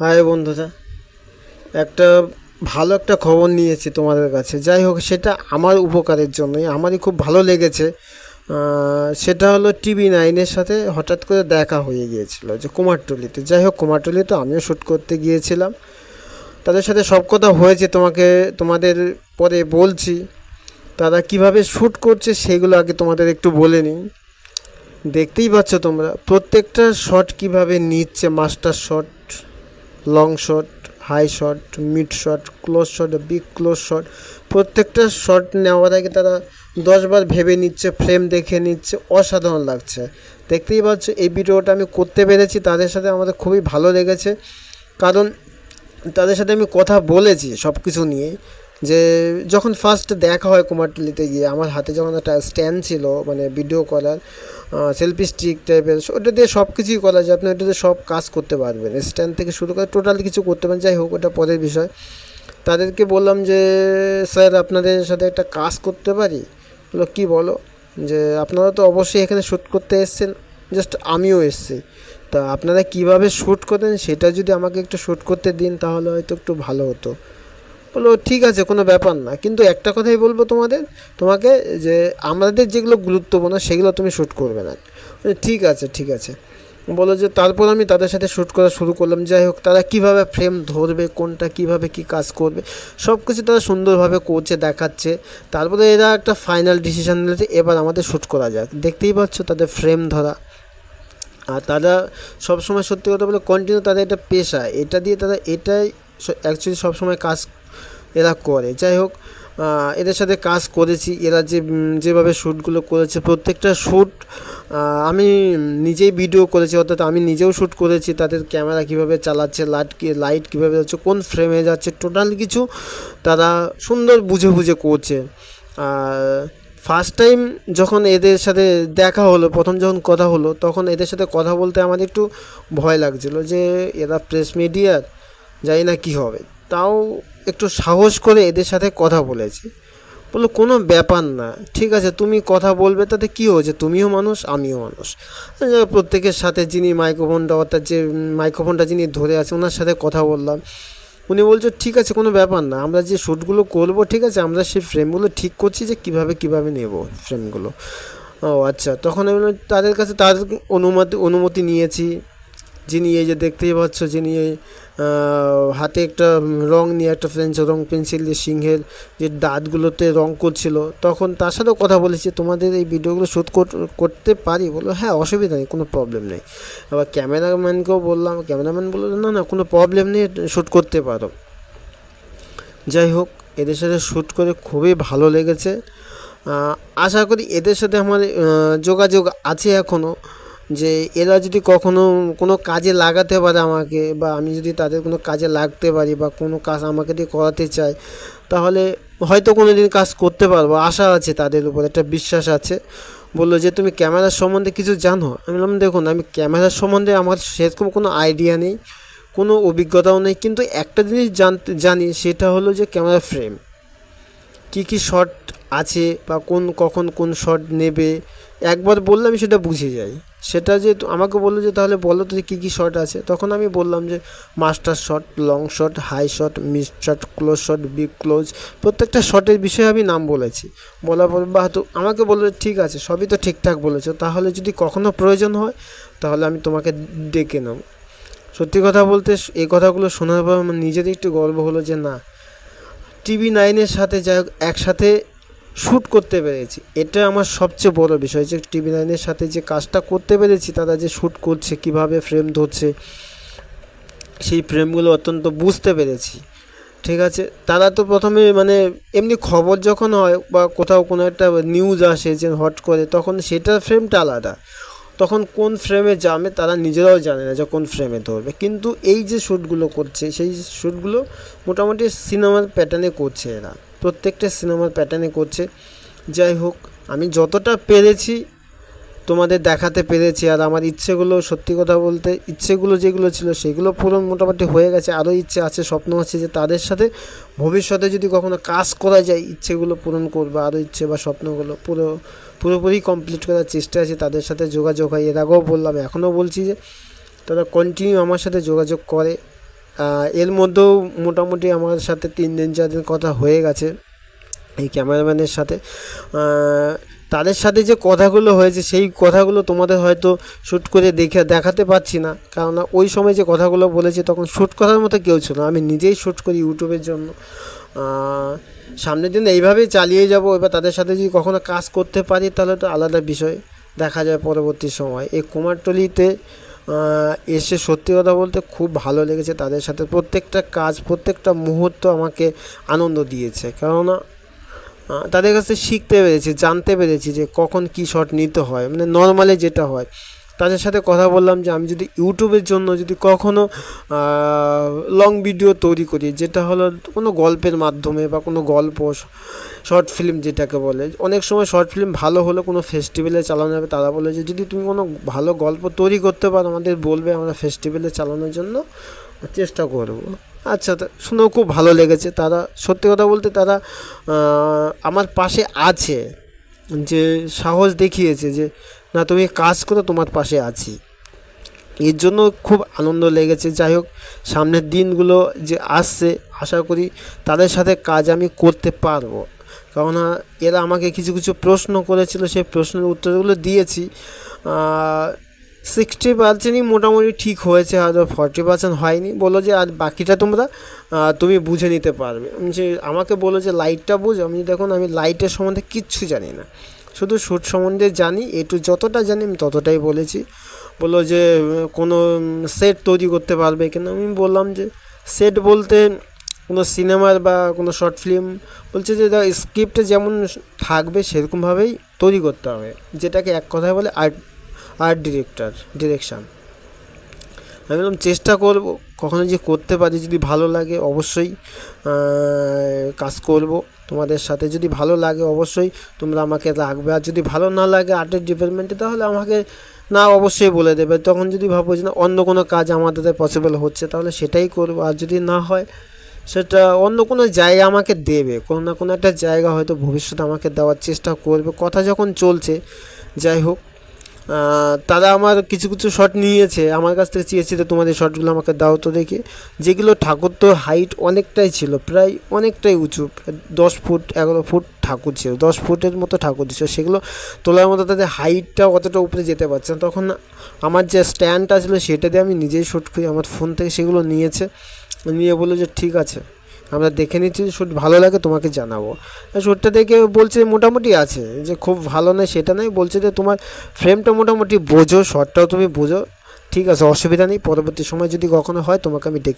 High বন্ধুরা, একটা ভালো একটা খবর নিয়েছি তোমাদের কাছে। যাই হোক, সেটা আমার উপকারের জন্যই, আমারই খুব ভালো লেগেছে। সেটা হলো টিভি নাইনের সাথে হঠাৎ করে দেখা হয়ে গিয়েছিল যে কুমারটুলিতে যাই হোক কুমারটুলিতে আমিও শ্যুট করতে গিয়েছিলাম। তাদের সাথে সব কথা হয়েছে, তোমাকে, তোমাদের পরে বলছি। তারা কীভাবে শ্যুট করছে সেগুলো আগে তোমাদের একটু বলে নিই। দেখতেই পাচ্ছ তোমরা, প্রত্যেকটা শট কীভাবে নিচ্ছে master shot long shot high shot mid shot close shot big close shot প্রত্যেকটা শট নেওয়ার আগে তারা দশবার ভেবে নিচ্ছে ফ্রেম দেখে নিচ্ছে, অসাধারণ লাগছে। দেখতেই পাচ্ছ, এই ভিডিওটা আমি করতে পেরেছি, তাদের সাথে আমাদের খুবই ভালো লেগেছে। কারণ তাদের সাথে আমি কথা বলেছি সব কিছু নিয়ে, যে যখন ফার্স্ট দেখা হয় কুমারটুলিতে গিয়ে, আমার হাতে যখন একটা স্ট্যান্ড ছিল মানে ভিডিও করার সেলফি স্টিক টাইপের ওটা দিয়ে সব কিছুই করা যায়। আপনি ওটাতে সব কাজ করতে পারবেন। স্ট্যান্ড থেকে শুরু করে টোটাল কিছু করতে পারেন, যাই হোক, ওটা পরের বিষয়। তাদেরকে বললাম যে, স্যার, আপনাদের সাথে একটা কাজ করতে পারি? বলল, কী বলো? যে, আপনারা তো অবশ্যই এখানে শ্যুট করতে এসেছেন জাস্ট আমিও এসেছি। তা আপনারা কীভাবে শ্যুট করেন সেটা যদি আমাকে একটু শ্যুট করতে দিন, তাহলে হয়তো একটু ভালো হতো। বলল, ঠিক আছে, কোনো ব্যাপার না। কিন্তু একটা কথাই বলব তোমাদের, তোমাকে যে আমাদের যেগুলো গুরুত্বপূর্ণ সেগুলো তুমি শ্যুট করবে না। ঠিক আছে ঠিক আছে। বলো যে, তারপর আমি তাদের সাথে শ্যুট করা শুরু করলাম। যাই হোক, তারা কীভাবে ফ্রেম ধরবে, কোনটা কীভাবে কি কাজ করবে সব কিছু তারা সুন্দরভাবে করছে দেখাচ্ছে। তারপরে এরা একটা ফাইনাল ডিসিশান নিয়েছে এবার আমাদের শ্যুট করা যাক। দেখতেই পাচ্ছ তাদের ফ্রেম ধরা। আর তারা সবসময় সত্যি কথা বলে কন্টিনিউ তাদের এটা পেশা। এটা দিয়ে তারা এটাই অ্যাকচুয়ালি সবসময় কাজ এরা করে। যাই হোক এদের সাথে কাজ করেছি। এরা যে যেভাবে শ্যুটগুলো করেছে, প্রত্যেকটা শ্যুট আমি নিজেই ভিডিও করেছি, অর্থাৎ আমি নিজেও শ্যুট করেছি। তাদের ক্যামেরা কীভাবে চালাচ্ছে লাইট কি লাইট কীভাবে যাচ্ছে কোন ফ্রেমে যাচ্ছে টোটাল কিছু তারা সুন্দর বুঝে বুঝে করছে। আর ফার্স্ট টাইম যখন এদের সাথে দেখা হলো, প্রথম যখন কথা হলো, তখন এদের সাথে কথা বলতে আমার একটু ভয় লাগছিল যে, এরা প্রেস মিডিয়ার জানি না কী হবে। তাও একটু সাহস করে এদের সাথে কথা বলেছি। বলল, কোনো ব্যাপার না, ঠিক আছে, তুমি কথা বলবে, তাতে কী হয়েছে? তুমিও মানুষ, আমিও মানুষ। প্রত্যেকের সাথে যিনি মাইক্রোফোনটা অর্থাৎ যে মাইক্রোফোনটা যিনি ধরে আছে, ওনার সাথে কথা বললাম। উনি বলছে, ঠিক আছে, কোনো ব্যাপার না, আমরা যে শ্যুটগুলো করব, ঠিক আছে, আমরা সেই ফ্রেমগুলো ঠিক করছি যে কীভাবে কীভাবে নেব ফ্রেমগুলো ও আচ্ছা তখন আমি তাদের কাছে তাদের অনুমতি অনুমতি নিয়েছি। যিনি এই যে দেখতেই পাচ্ছ যিনি এই, হাতে একটা রং নিয়ে একটা ফ্রেঞ্চ রং পেন্সিল দিয়ে সিংহের যে দাঁতগুলোতে রং করছিল তখন তার সাথেও কথা বলেছি তোমাদের এই ভিডিওগুলো শ্যুট করতে পারি? বলল হ্যাঁ অসুবিধা নেই কোনো প্রবলেম নেই। আবার ক্যামেরাম্যানকেও বললাম ক্যামেরাম্যান বলল না না কোনো প্রবলেম নেই শ্যুট করতে পারো। যাই হোক এদের সাথে শ্যুট করে খুবই ভালো লেগেছে। আশা করি এদের সাথে আমার যোগাযোগ আছে এখনও যে এরা যদি কখনো কোনো কাজে লাগাতে পারে আমাকে বা আমি যদি তাদের কোনো কাজে লাগতে পারি বা কোনো কাজ আমাকে দিয়ে করাতে চায় তাহলে হয়তো কোনো দিন কাজ করতে পারব। আশা আছে তাদের উপর, একটা বিশ্বাস আছে। বলল যে, তুমি ক্যামেরার সম্বন্ধে কিছু জানো? আমি বললাম, দেখুন, আমি ক্যামেরার সম্বন্ধে আমার সেরকম কোনো আইডিয়া নেই, কোনো অভিজ্ঞতাও নেই, কিন্তু একটা জিনিস জানতে জানি, সেটা হলো যে ক্যামেরা ফ্রেম। কী কী শট আছে বা কোন, কখন কোন শট নেবে? একবার বললে আমি সেটা বুঝে যাই। সেটা যে আমাকে বলল যে, তাহলে বলো তো কী কী শট আছে? তখন আমি বললাম যে master shot long shot high shot mid shot close shot big close প্রত্যেকটা শটের বিষয়ে আমি নাম বলেছি। বলার পর বা তো আমাকে বলল, ঠিক আছে, সবই তো ঠিকঠাক বলেছ, তাহলে যদি কখনো প্রয়োজন হয়, তাহলে আমি তোমাকে ডেকে নেব। সত্যি কথা বলতে এই কথাগুলো শোনার পর আমার নিজেরই একটু গর্ব হলো যে, না, টিভি নাইনের সাথে যাই হোক, একসাথে শ্যুট করতে পেরেছি। এটা আমার সবচেয়ে বড় বিষয় যে টিভি নাইনের সাথে যে কাজটা করতে পেরেছি, তারা যে শ্যুট করছে, কীভাবে ফ্রেম ধরছে, সেই ফ্রেমগুলো অত্যন্ত বুঝতে পেরেছি। ঠিক আছে? তারা তো প্রথমে মানে এমনি খবর যখন হয় বা কোথাও কোনো একটা নিউজ আসে যে হট করে, তখন সেটার ফ্রেমটা আলাদা। তখন কোন ফ্রেমে যাবে তারা নিজেরাও জানে না যে কোন ফ্রেমে ধরবে। কিন্তু এই যে শ্যুটগুলো করছে, সেই শ্যুটগুলো মোটামুটি সিনেমার প্যাটার্নে করছে এরা। প্রত্যেকটা সিনেমার প্যাটার্নে করছে। যাই হোক, আমি যতটা পেরেছি তোমাদের দেখাতে পেরেছি, আর আমার ইচ্ছেগুলো সত্যি কথা বলতে, ইচ্ছেগুলো যেগুলো ছিল সেগুলো পূরণ মোটামুটি হয়ে গেছে। আরও ইচ্ছে আছে, স্বপ্ন আছে যে তাদের সাথে ভবিষ্যতে যদি কখনো কাজ করা যায়, ইচ্ছেগুলো পূরণ করবে, আরও ইচ্ছে বা স্বপ্নগুলো পুরো, পুরোপুরি কমপ্লিট করার চেষ্টা আছে তাদের সাথে যোগাযোগ হয়। এর আগেও বললাম, এখনও বলছি যে তারা কন্টিনিউ আমার সাথে যোগাযোগ করে। এর মধ্যেও মোটামুটি আমার সাথে তিন দিন, চার দিন কথা হয়ে গেছে এই ক্যামেরাম্যানের সাথে। তাদের সাথে যে কথাগুলো হয়েছে, সেই কথাগুলো তোমাদের হয়তো শ্যুট করে দেখে দেখাতে পারছি না। কারণ ওই সময় যে কথাগুলো বলেছে, তখন শ্যুট করার মতো কেউ ছিল আমি নিজেই শ্যুট করি ইউটিউবের জন্য। সামনের দিন এইভাবেই চালিয়ে যাব। এবার তাদের সাথে যদি কখনো কাজ করতে পারি, তাহলে তো আলাদা বিষয়। দেখা যায় পরবর্তী সময়। এই কুমারটলিতে এসে সত্যি কথা বলতে খুব ভালো লেগেছে তাদের সাথে। প্রত্যেকটা কাজ, প্রত্যেকটা মুহূর্ত আমাকে আনন্দ দিয়েছে। কেননা তাদের কাছে শিখতে পেরেছি, জানতে পেরেছি যে কখন কী শট নিতে হয়। মানে নর্মালি যেটা হয় তাদের সাথে কথা বললাম যে আমি যদি ইউটিউবের জন্য যদি কখনো লং ভিডিও তৈরি করি, যেটা হলো কোনো গল্পের মাধ্যমে বা কোনো গল্প শর্ট ফিল্ম যেটাকে বলে, অনেক সময় শর্ট ফিল্ম ভালো হলে কোনো ফেস্টিভ্যালে চালানো যাবে, তারা বলে যে যদি তুমি কোনো ভালো গল্প তৈরি করতে পারো, আমাদের বলবে আমরা ফেস্টিভ্যালে চালানোর জন্য চেষ্টা করব। আচ্ছা শুনেও খুব ভালো লেগেছে। তারা, সত্যি কথা বলতে তারা আমার পাশে আছে, যে সাহস দেখিয়েছে যে না, তুমি কাজ করো, তোমার পাশে আছি। এর জন্য খুব আনন্দ লেগেছে। যাই হোক, সামনের দিনগুলো যে আসছে, আশা করি তাদের সাথে কাজ আমি করতে পারব। কেননা, এরা আমাকে কিছু কিছু প্রশ্ন করেছিল, সেই প্রশ্নের উত্তরগুলো দিয়েছি। সিক্সটি পার্সেন্টই মোটামুটি ঠিক হয়েছে, হয়তো ফর্টি পার্সেন্ট হয়নি। বলো যে, আর বাকিটা তোমরা তুমি বুঝে নিতে পারবে। যে, আমাকে বলো যে লাইটটা বুঝো। আমি দেখুন, আমি লাইটের সম্বন্ধে কিচ্ছু জানি না। শুধু শ্যুট সম্বন্ধে জানি একটু যতটা জানি আমি ততটাই বলেছি। বলল যে, কোনো সেট তৈরি করতে পারবে কিনা? আমি বললাম যে সেট বলতে কোনো সিনেমার বা কোনো শর্ট ফিল্ম বলছে যে স্ক্রিপ্টে যেমন থাকবে, সেরকমভাবেই তৈরি করতে হবে। যেটাকে এক কথায় বলে আর্ট আর্ট ডিরেক্টর ডিরেকশান আমি বললাম, চেষ্টা করব। কখনো যে করতে পারি, যদি ভালো লাগে অবশ্যই কাজ করব। তোমাদের সাথে যদি ভালো লাগে অবশ্যই, তোমরা আমাকে রাখবে। আর যদি ভালো না লাগে আর্টের ডিপার্টমেন্টে তাহলে আমাকে না অবশ্যই বলে দেবে। তখন যদি ভাবো যে না, অন্য কোনো কাজ আমাদের পসিবল হচ্ছে, তাহলে সেটাই করব। আর যদি না হয়, সেটা অন্য কোনো জায়গা আমাকে দেবে। কোনো না কোনো একটা জায়গা হয়তো ভবিষ্যতে আমাকে দেওয়ার চেষ্টা করবে। কথা যখন চলছে, যাই হোক তারা আমার কিছু কিছু শট নিয়েছে। আমার কাছ থেকে চেয়েছে যে, তোমাদের শটগুলো আমাকে দাও তো দেখে। যেগুলো ঠাকুর তো হাইট অনেকটাই ছিল, প্রায় অনেকটাই উঁচু, দশ ফুট, এগারো ফুট ঠাকুর ছিল, দশ ফুটের মতো ঠাকুর ছিল। সেগুলো তোলার মতো তাদের হাইটটা অতটা উপরে যেতে পারছে না। তখন আমার যে স্ট্যান্ডটা ছিল, সেটা দিয়ে আমি নিজেই শ্যুট করি। আমার ফোন থেকে সেগুলো নিয়েছে। নিয়ে বলল যে, ঠিক আছে। আমরা দেখে নিচ্ছি শ্যুট ভালো লাগে, তোমাকে জানাব। শ্যুটটা দেখে বলছে মোটামুটি আছে, যে খুব ভালো নয়, সেটা নয়, বলছে যে তোমার ফ্রেমটা মোটামুটি বোঝো শটটাও তুমি বোঝো, ঠিক আছে, অসুবিধা নেই, পরবর্তী সময় যদি কখনো হয়, তোমাকে আমি ডেকে